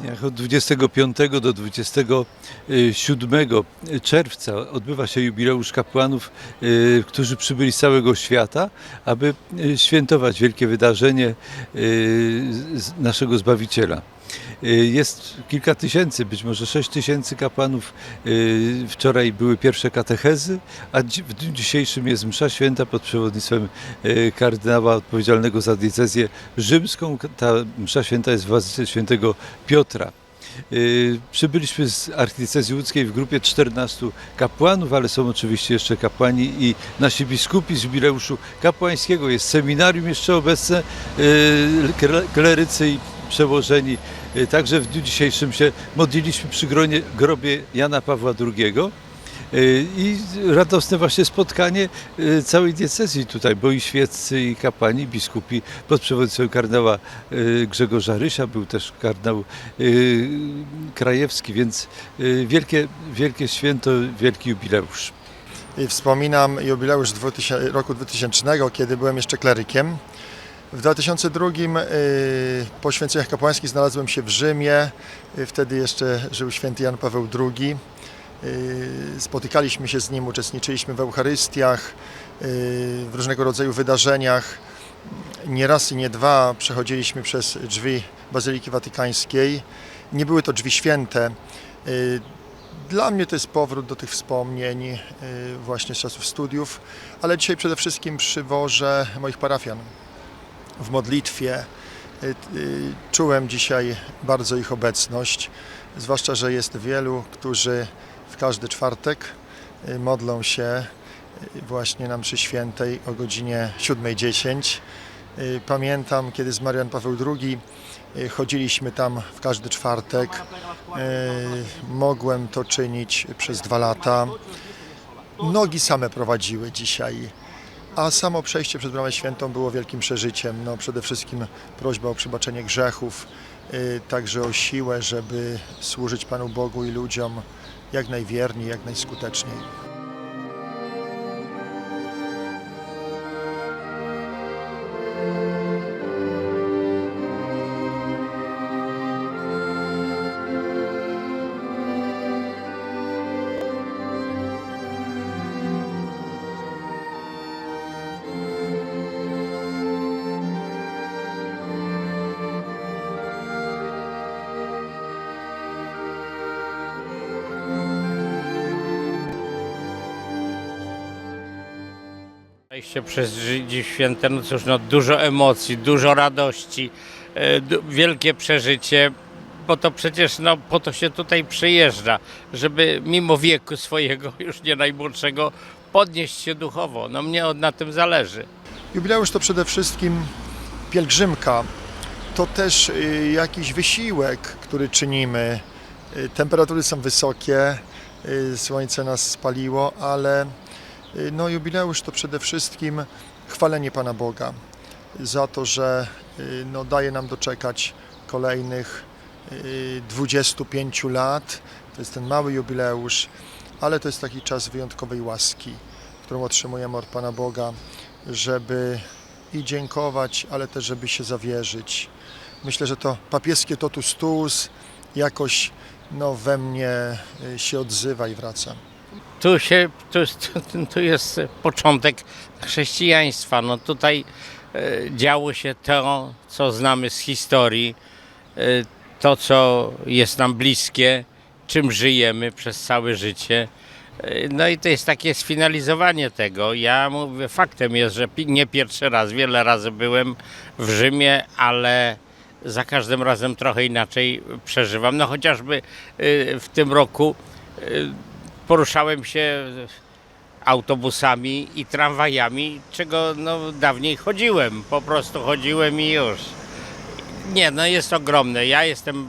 dniach od 25 do 27 czerwca odbywa się jubileusz kapłanów, y, którzy przybyli z całego świata, aby y, świętować wielkie wydarzenie y, naszego Zbawiciela. Jest kilka tysięcy, być może sześć tysięcy kapłanów. Wczoraj były pierwsze katechezy, a w dniu dzisiejszym jest msza święta pod przewodnictwem kardynała odpowiedzialnego za diecezję rzymską. Ta msza święta jest w Bazyce Świętego Piotra. Y, Przybyliśmy z archidiecezji łódzkiej w grupie 14 kapłanów, ale są oczywiście jeszcze kapłani i nasi biskupi z jubileuszu kapłańskiego. Jest seminarium jeszcze obecne, y, kle- klerycy i przełożeni. Y, Także w dniu dzisiejszym się modliliśmy przy grobie Jana Pawła II. Y, I radosne właśnie spotkanie y, całej diecezji tutaj, bo i świeccy, i kapłani, biskupi pod przewodnictwem kardynała y, Grzegorza Rysia, był też kardynał Krajewski, więc wielkie, wielkie święto, wielki jubileusz. I wspominam jubileusz 2000, roku 2000, kiedy byłem jeszcze klerykiem. W 2002 y, po święceniach kapłańskich znalazłem się w Rzymie. Wtedy jeszcze żył święty Jan Paweł II. Y, Spotykaliśmy się z nim, uczestniczyliśmy w Eucharystiach, y, w różnego rodzaju wydarzeniach. Nie raz i nie dwa przechodziliśmy przez drzwi Bazyliki Watykańskiej. Nie były to drzwi święte. Y, dla mnie to jest powrót do tych wspomnień właśnie z czasów studiów, ale dzisiaj przede wszystkim przywożę moich parafian w modlitwie. Czułem dzisiaj bardzo ich obecność, zwłaszcza, że jest wielu, którzy w każdy czwartek y, modlą się y, właśnie na mszy świętej o godzinie 7.10. Y, Pamiętam, kiedy z Marian Paweł II chodziliśmy tam w każdy czwartek. Mogłem to czynić przez dwa lata. Nogi same prowadziły dzisiaj, a samo przejście przez Bramę Świętą było wielkim przeżyciem. No, przede wszystkim prośba o przebaczenie grzechów, także o siłę, żeby służyć Panu Bogu i ludziom jak najwierniej, jak najskuteczniej. Przejście przez Żydzi Święte, no cóż, no dużo emocji, dużo radości, e, wielkie przeżycie, bo to przecież no, po to się tutaj przyjeżdża, żeby mimo wieku swojego, już nie najmłodszego, podnieść się duchowo. No mnie na tym zależy. Jubileusz to przede wszystkim pielgrzymka, to też y, jakiś wysiłek, który czynimy. Y, Temperatury są wysokie, y, słońce nas spaliło, ale no, jubileusz to przede wszystkim chwalenie Pana Boga za to, że y, no, daje nam doczekać kolejnych y, 25 lat. To jest ten mały jubileusz, ale to jest taki czas wyjątkowej łaski, którą otrzymujemy od Pana Boga żeby i dziękować, ale też żeby się zawierzyć. Myślę, że to papieskie totus tuus jakoś no, we mnie y, się odzywa i wraca. Tu, się, tu, tu jest początek chrześcijaństwa. No tutaj e, działo się to, co znamy z historii, e, to, co jest nam bliskie, czym żyjemy przez całe życie. E, No i to jest takie sfinalizowanie tego. Ja mówię, faktem jest, że nie pierwszy raz, wiele razy byłem w Rzymie, ale za każdym razem trochę inaczej przeżywam. No chociażby w tym roku poruszałem się autobusami i tramwajami, czego no, dawniej chodziłem. Po prostu chodziłem i już. Nie, no jest ogromne. Ja jestem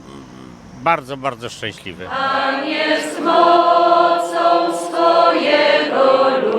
bardzo, bardzo szczęśliwy. Aniel z mocą swojego ludu